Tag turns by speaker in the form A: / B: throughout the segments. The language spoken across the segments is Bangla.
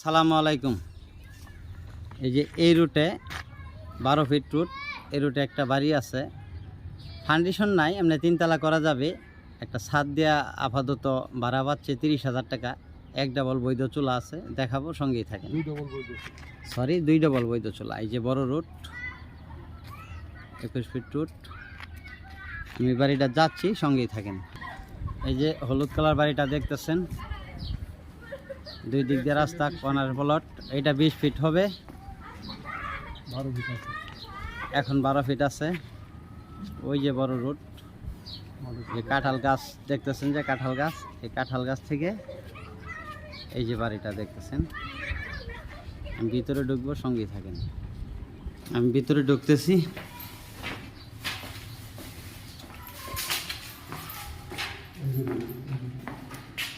A: সালামু আলাইকুম। এই যে এই রুটে বারো ফিট রুট এই রুটে একটা বাড়ি আছে। ফাউন্ডেশন নাই এমনি তিনতলা করা যাবে। একটা ছাদ দেওয়া আপাতত ভাড়া পাচ্ছে তিরিশ হাজার টাকা। এক ডাবল বৈধ চুলা আছে দেখাবো সঙ্গেই থাকে
B: দুই ডবল বৈধ
A: সরি দুই ডাবল বৈধ চুলা। এই যে বড় রুট একুশ ফিট রুট। আমি বাড়িটা যাচ্ছি সঙ্গেই থাকেন। এই যে হলুদ কালার বাড়িটা দেখতেছেন। দুই দিক দিয়ে রাস্তা কর্নার প্লট এটা বিশ ফিট হবে।
B: বারো ফিট আছে।
A: এখন বারো ফিট আছে। ওই যে বড় রুট যে কাঁঠাল গাছ দেখতেছেন যে কাঁঠাল গাছ? এই কাঁঠাল গাছ থেকে এই যে বাড়িটা দেখতেছেন। আমি ভিতরে ঢুকবো সঙ্গেই থাকেন। আমি ভিতরে ঢুকতেছি।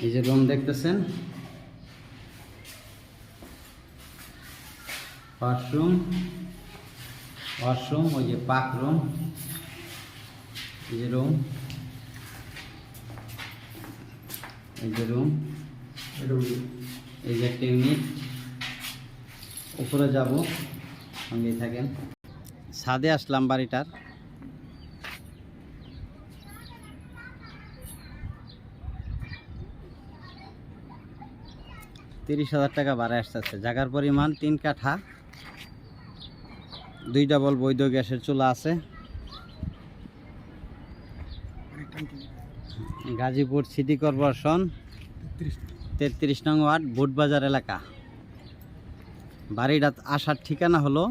A: এই যে রুম দেখতেছেন। ওয়াশরুম ওয়াশরুম ওই যে পাক রুম এই যে রুম এই যে রুম এই যে একটা ইউনিট উপরে যাব। সঙ্গেই থাকেন। ছাদে আসলাম বাড়িটার। তিরিশ হাজার টাকা ভাড়া আসতেছে। জায়গার পরিমাণ তিন কাঠা। দুই ডাবল বৈধ গ্যাসের চুলা আছে। গাজীপুর সিটি কর্পোরেশন, তেত্রিশ নং ওয়ার্ড বুটবাজার এলাকা। বাড়িটা আসার ঠিকানা হলো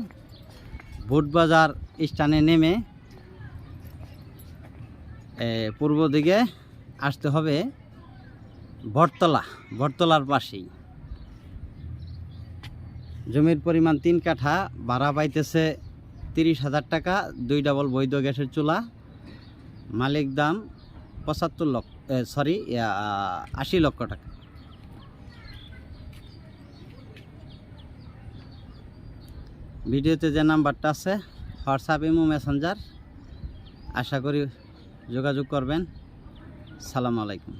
A: বুটবাজার স্থানে নেমে পূর্ব দিকে আসতে হবে বটতলা, বটতলার পাশেই। জমির পরিমাণ তিন কাঠা, ভাড়া পাইতেছে তিরিশ হাজার টাকা, দুই ডাবল বৈধ গ্যাসের চুলা। মালিক দাম পঁচাত্তর লক্ষ সরি আশি লক্ষ টাকা। ভিডিওতে যে নাম্বারটা আছে, হোয়াটসঅ্যাপ, ইমো, মেসেঞ্জার, আশা করি যোগাযোগ করবেন। সালাম আলাইকুম।